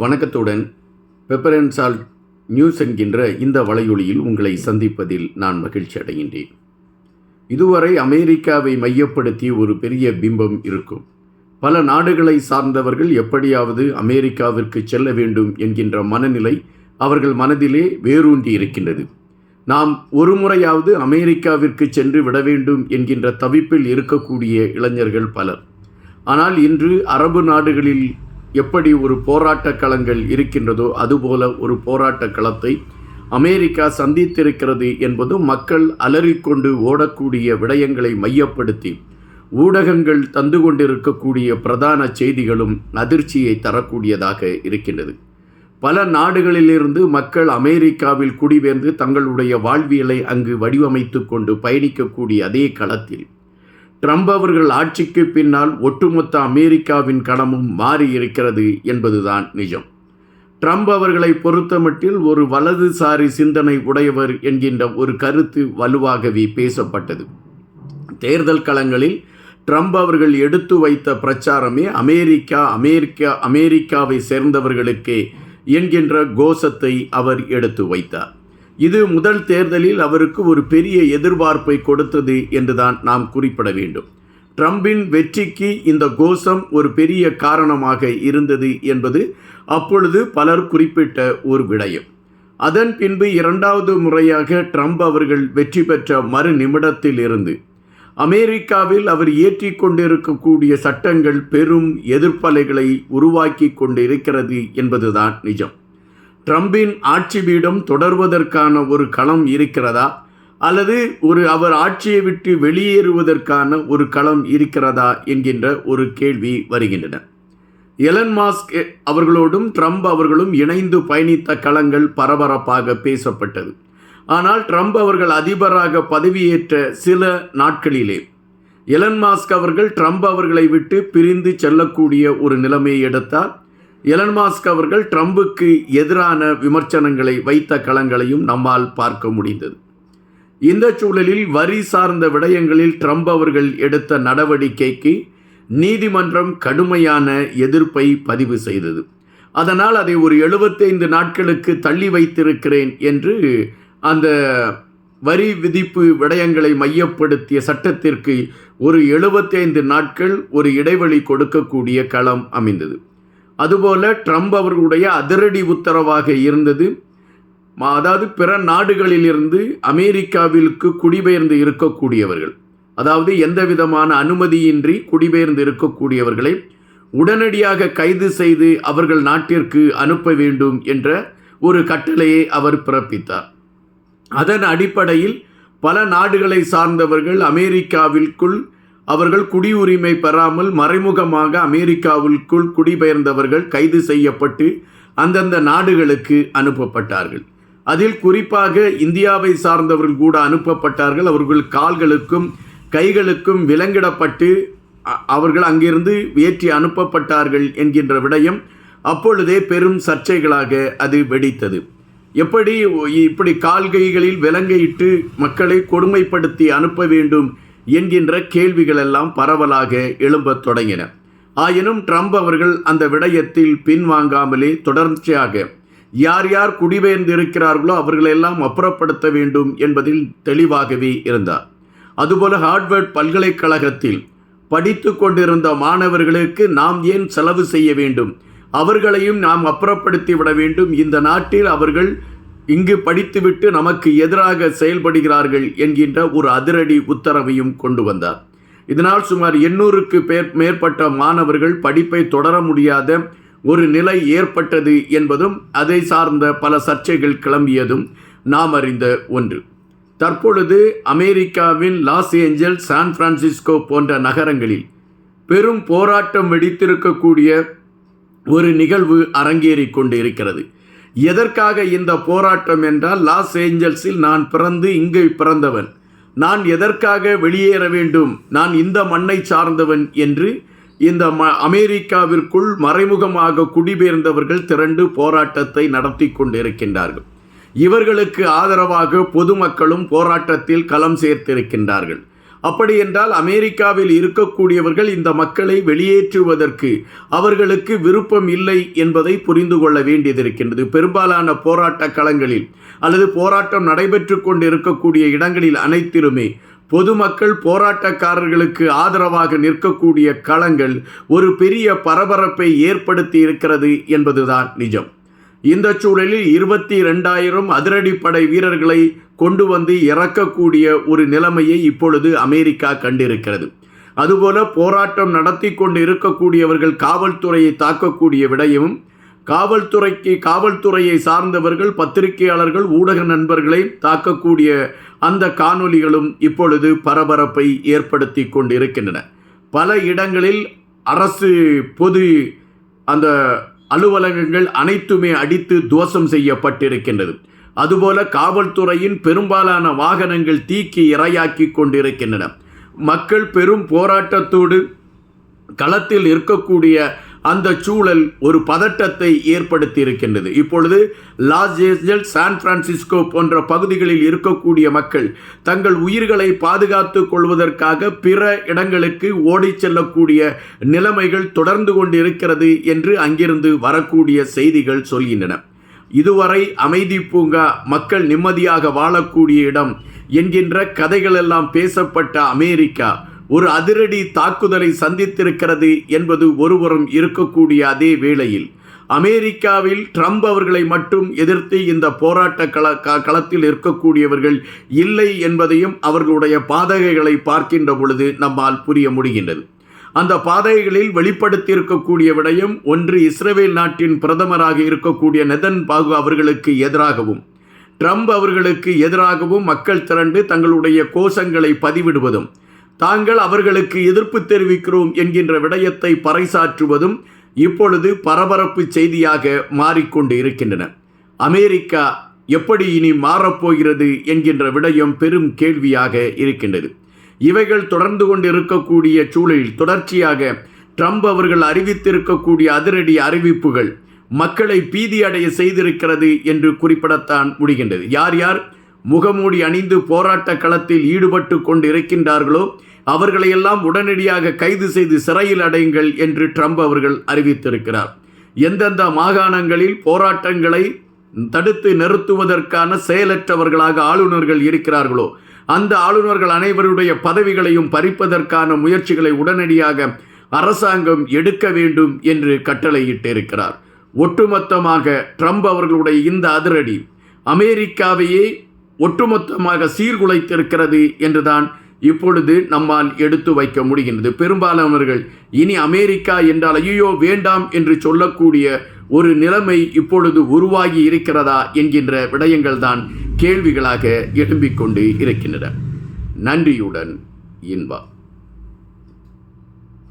வணக்கத்துடன். Pepper and salt news என்கின்ற இந்த வலையொலியில் உங்களை சந்திப்பதில் நான் மகிழ்ச்சி அடைகின்றேன். இதுவரை அமெரிக்காவை மையப்படுத்தி ஒரு பெரிய பிம்பம் இருக்கும். பல நாடுகளை சார்ந்தவர்கள் எப்படியாவது அமெரிக்காவிற்கு செல்ல வேண்டும் என்கின்ற மனநிலை அவர்கள் மனதிலே வேரூன்றி இருக்கின்றது. நாம் ஒரு முறையாவது அமெரிக்காவிற்கு சென்று விட வேண்டும் என்கின்ற தவிப்பில் இருக்கக்கூடிய இளைஞர்கள் பலர். ஆனால் இன்று அரபு நாடுகளில் எப்படி ஒரு போராட்ட களங்கள் இருக்கின்றதோ அதுபோல ஒரு போராட்ட களத்தை அமெரிக்கா சந்தித்திருக்கிறது என்பதும் மக்கள் அலறிக்கொண்டு ஓடக்கூடிய விடயங்களை மையப்படுத்தி ஊடகங்கள் தந்து கொண்டிருக்கக்கூடிய பிரதான செய்திகளும் அதிர்ச்சியை தரக்கூடியதாக இருக்கின்றது. பல நாடுகளிலிருந்து மக்கள் அமெரிக்காவில் குடிபெயர்ந்து தங்களுடைய வாழ்வியலை அங்கு வடிவமைத்து கொண்டு பயணிக்கக்கூடிய அதே களத்தில் ட்ரம்ப் அவர்கள் ஆட்சிக்கு பின்னால் ஒட்டுமொத்த அமெரிக்காவின் களமும் மாறி இருக்கிறது என்பதுதான் நிஜம். ட்ரம்ப் அவர்களை பொறுத்தமட்டில் ஒரு வலதுசாரி சிந்தனை உடையவர் என்கின்ற ஒரு கருத்து வலுவாகவே பேசப்பட்டது. தேர்தல் களங்களில் ட்ரம்ப் அவர்கள் எடுத்து வைத்த பிரச்சாரமே அமெரிக்கா அமெரிக்கா அமெரிக்காவை சேர்ந்தவர்களுக்கே என்கின்ற கோஷத்தை அவர் எடுத்து வைத்தார். இது முதல் தேர்தலில் அவருக்கு ஒரு பெரிய எதிர்பார்ப்பை கொடுத்தது என்றுதான் நாம் குறிப்பிட வேண்டும். ட்ரம்பின் வெற்றிக்கு இந்த கோஷம் ஒரு பெரிய காரணமாக இருந்தது என்பது அப்பொழுது பலர் குறிப்பிட்ட ஒரு விடயம். அதன் பின்பு இரண்டாவது முறையாக ட்ரம்ப் அவர்கள் வெற்றி பெற்ற மறு நிமிடத்தில் இருந்து அமெரிக்காவில் அவர் ஏற்றி கொண்டிருக்கக்கூடிய சட்டங்கள் பெரும் எதிர்ப்பலைகளை உருவாக்கி கொண்டிருக்கிறது என்பதுதான் நிஜம். ட்ரம்பின் ஆட்சி பீடம் தொடர்வதற்கான ஒரு களம் இருக்கிறதா? அல்லது ஒரு அவர் ஆட்சியை விட்டு வெளியேறுவதற்கான ஒரு களம் இருக்கிறதா? என்கின்ற ஒரு கேள்வி வருகின்றன. எலன் மாஸ்க் அவர்களோடும் ட்ரம்ப் அவர்களும் இணைந்து பயணித்த களங்கள் பரபரப்பாக பேசப்பட்டது. ஆனால் ட்ரம்ப் அவர்கள் அதிபராக பதவியேற்ற சில நாட்களிலே எலன் மாஸ்க் அவர்கள் ட்ரம்ப் அவர்களை விட்டு பிரிந்து செல்லக்கூடிய ஒரு நிலைமையை எடுத்தார் எலன் மாஸ்க் அவர்கள் ட்ரம்புக்கு எதிரான விமர்சனங்களை வைத்த களங்களையும் நம்மால் பார்க்க முடிந்தது. இந்த சூழலில் வரி சார்ந்த விடயங்களில் ட்ரம்ப் அவர்கள் எடுத்த நடவடிக்கைக்கு நீதிமன்றம் கடுமையான எதிர்ப்பை பதிவு செய்தது. அதனால் அதை ஒரு எழுபத்தைந்து நாட்களுக்கு தள்ளி வைத்திருக்கிறேன் என்று அந்த வரி விதிப்பு விடயங்களை மையப்படுத்திய சட்டத்திற்கு ஒரு எழுபத்தைந்து நாட்கள் ஒரு இடைவெளி கொடுக்கக்கூடிய களம் அமைந்தது. அதுபோல ட்ரம்ப் அவர்களுடைய அதிரடி உத்தரவாக இருந்தது. அதாவது பிற நாடுகளிலிருந்து அமெரிக்காவிற்கு குடிபெயர்ந்து இருக்கக்கூடியவர்கள் அதாவது எந்த விதமான அனுமதியின்றி குடிபெயர்ந்து இருக்கக்கூடியவர்களை உடனடியாக கைது செய்து அவர்கள் நாட்டிற்கு அனுப்ப வேண்டும் என்ற ஒரு கட்டளையை அவர் பிறப்பித்தார். அதன் அடிப்படையில் பல நாடுகளை சார்ந்தவர்கள் அமெரிக்காவிற்குள் அவர்கள் குடியுரிமை பெறாமல் மறைமுகமாக அமெரிக்காவிற்குள் குடிபெயர்ந்தவர்கள் கைது செய்யப்பட்டு அந்தந்த நாடுகளுக்கு அனுப்பப்பட்டார்கள். அதில் குறிப்பாக இந்தியாவை சார்ந்தவர்கள் கூட அனுப்பப்பட்டார்கள். அவர்கள் கால்களுக்கும் கைகளுக்கும் விலங்கிடப்பட்டு அவர்கள் அங்கிருந்து ஏற்றி அனுப்பப்பட்டார்கள் என்கின்ற விடயம் அப்பொழுதே பெரும் சர்ச்சைகளாக அது வெடித்தது. எப்படி இப்படி கால்கைகளில் விலங்கையிட்டு மக்களை கொடுமைப்படுத்தி அனுப்ப வேண்டும் என்கின்ற கேள்விகள் எல்லாம் பரவலாக எழும்பத் தொடங்கின. ஆயினும் ட்ரம்ப் அவர்கள் அந்த விடயத்தில் பின்வாங்காமலே தொடர்ச்சியாக யார் யார் குடிபெயர்ந்திருக்கிறார்களோ அவர்களெல்லாம் அப்புறப்படுத்த வேண்டும் என்பதில் தெளிவாகவே இருந்தார். அதுபோல ஹார்ட்வர்ட் பல்கலைக்கழகத்தில் படித்து கொண்டிருந்த மாணவர்களுக்கு நாம் ஏன் செலவு செய்ய வேண்டும்? அவர்களையும் நாம் அப்புறப்படுத்தி விட வேண்டும். இந்த நாட்டில் அவர்கள் இங்கு படித்துவிட்டு நமக்கு எதிராக செயல்படுகிறார்கள் என்கின்ற ஒரு அதிரடி உத்தரவையும் கொண்டு வந்தார். இதனால் சுமார் எண்ணூறுக்கு பேர் மேற்பட்ட மாணவர்கள் படிப்பை தொடர முடியாத ஒரு நிலை ஏற்பட்டது என்பதும் அதை சார்ந்த பல சர்ச்சைகள் கிளம்பியதும் நாம் அறிந்த ஒன்று. தற்பொழுது அமெரிக்காவின் லாஸ் ஏஞ்சல் சான் பிரான்சிஸ்கோ போன்ற நகரங்களில் பெரும் போராட்டம் வெடித்திருக்கக்கூடிய ஒரு நிகழ்வு அரங்கேறி கொண்டிருக்கிறது. எதற்காக இந்த போராட்டம் என்றால் லாஸ் ஏஞ்சல்ஸில் நான் பிறந்து இங்கு பிறந்தவன். நான் எதற்காக வெளியேற வேண்டும்? நான் இந்த மண்ணை சார்ந்தவன் என்று இந்த ம அமெரிக்காவிற்குள் மறைமுகமாக குடிபெயர்ந்தவர்கள் திரண்டு போராட்டத்தை நடத்தி கொண்டிருக்கின்றார்கள். இவர்களுக்கு ஆதரவாக பொதுமக்களும் போராட்டத்தில் களம் சேர்த்திருக்கின்றார்கள். அப்படி என்றால் அமெரிக்காவில் இருக்கக்கூடியவர்கள் இந்த மக்களை வெளியேற்றுவதற்கு அவர்களுக்கு விருப்பம் இல்லை என்பதை புரிந்து கொள்ள வேண்டியதிருக்கின்றது. பெரும்பாலான போராட்ட களங்களில் அல்லது போராட்டம் நடைபெற்று கொண்டு இருக்கக்கூடிய இடங்களில் அனைத்திலுமே பொதுமக்கள் போராட்டக்காரர்களுக்கு ஆதரவாக நிற்கக்கூடிய களங்கள் ஒரு பெரிய பரபரப்பை ஏற்படுத்தி இருக்கிறது என்பதுதான் நிஜம். இந்த சூழலில் இருபத்தி ரெண்டாயிரம் அதிரடிப்படை வீரர்களை கொண்டு வந்து இறக்கக்கூடிய ஒரு நிலைமையை இப்பொழுது அமெரிக்கா கண்டிருக்கிறது. அதுபோல போராட்டம் நடத்தி கொண்டு இருக்கக்கூடியவர்கள் காவல்துறையை தாக்கக்கூடிய விடயமும் காவல்துறைக்கு காவல்துறையை சார்ந்தவர்கள் பத்திரிகையாளர்கள் ஊடக நண்பர்களை தாக்கக்கூடிய அந்த காணொலிகளும் இப்பொழுது பரபரப்பை ஏற்படுத்தி கொண்டிருக்கின்றன. பல இடங்களில் அரசு பொது அந்த அலுவலகங்கள் அனைத்துமே அடித்து துவசம் செய்யப்பட்டிருக்கின்றது. அதுபோல காவல்துறையின் பெரும்பாலான வாகனங்கள் தீக்கி இரையாக்கி கொண்டிருக்கின்றன. மக்கள் பெரும் போராட்டத்தோடு களத்தில் இருக்கக்கூடிய அந்த சூழல் ஒரு பதட்டத்தை ஏற்படுத்தி இருக்கின்றது இப்பொழுது லாஸ் ஏஞ்சல் சான் பிரான்சிஸ்கோ போன்ற பகுதிகளில் இருக்கக்கூடிய மக்கள் தங்கள் உயிர்களை பாதுகாத்து கொள்வதற்காக பிற இடங்களுக்கு ஓடிச் செல்லக்கூடிய நிலைமைகள் தொடர்ந்து கொண்டிருக்கிறது என்று அங்கிருந்து வரக்கூடிய செய்திகள் சொல்கின்றன. இதுவரை அமைதி பூங்கா மக்கள் நிம்மதியாக வாழக்கூடிய இடம் என்கின்ற கதைகளெல்லாம் பேசப்பட்ட அமெரிக்கா ஒரு அதிரடி தாக்குதலை சந்தித்திருக்கிறது என்பது ஒருவரும் இருக்கக்கூடிய அதே வேளையில் அமெரிக்காவில் ட்ரம்ப் அவர்களை மட்டும் எதிர்த்து இந்த போராட்ட கள க- களத்தில் இருக்கக்கூடியவர்கள் இல்லை என்பதையும் அவர்களுடைய பாதகைகளை பார்க்கின்ற பொழுது நம்மால் புரிய முடிகின்றது. அந்த பாதைகளில் வெளிப்படுத்தியிருக்கக்கூடிய விடயம் ஒன்று இஸ்ரேல் நாட்டின் பிரதமராக இருக்கக்கூடிய நெதன் பாகு அவர்களுக்கு எதிராகவும் ட்ரம்ப் அவர்களுக்கு எதிராகவும் மக்கள் திரண்டு தங்களுடைய கோஷங்களை பதிவிடுவதும் தாங்கள் அவர்களுக்கு எதிர்ப்பு தெரிவிக்கிறோம் என்கின்ற விடயத்தை பறைசாற்றுவதும் இப்பொழுது பரபரப்பு செய்தியாக மாறிக்கொண்டு இருக்கின்றன. அமெரிக்கா எப்படி இனி மாறப்போகிறது என்கின்ற விடயம் பெரும் கேள்வியாக இருக்கின்றது. இவைகள் தொடர்ந்து கொண்டு இருக்கக்கூடிய சூழலில் தொடர்ச்சியாக ட்ரம்ப் அவர்கள் அறிவித்திருக்கக்கூடிய அதிரடி அறிவிப்புகள் மக்களை பீதியடைய செய்திருக்கிறது என்று குறிப்பிடத்தான் முடிகின்றது. யார் யார்? முகமூடி அணிந்து போராட்ட களத்தில் ஈடுபட்டு கொண்டு இருக்கின்றார்களோ அவர்களையெல்லாம் உடனடியாக கைது செய்து சிறையில் அடையுங்கள் என்று ட்ரம்ப் அவர்கள் அறிவித்திருக்கிறார். எந்தெந்த மாகாணங்களில் போராட்டங்களை தடுத்து நிறுத்துவதற்கான செயலற்றவர்களாக ஆளுநர்கள் இருக்கிறார்களோ அந்த ஆளுநர்கள் அனைவருடைய பதவிகளையும் பறிப்பதற்கான முயற்சிகளை உடனடியாக அரசாங்கம் எடுக்க வேண்டும் என்று கட்டளையிட்டிருக்கிறார். ஒட்டுமொத்தமாக ட்ரம்ப் அவர்களுடைய இந்த அதிரடி அமெரிக்காவையே ஒட்டுமொத்தமாக சீர்குலைத்திருக்கிறது என்றுதான் இப்பொழுது நம்மால் எடுத்து வைக்க முடிகின்றது. பெரும்பாலானவர்கள் இனி அமெரிக்கா என்றால் ஐயோ வேண்டாம் என்று சொல்லக்கூடிய ஒரு நிலைமை இப்பொழுது உருவாகி இருக்கிறதா என்கின்ற விடயங்கள் தான் கேள்விகளாக எழும்பிக் கொண்டு இருக்கின்றன. நன்றியுடன் இன்பா.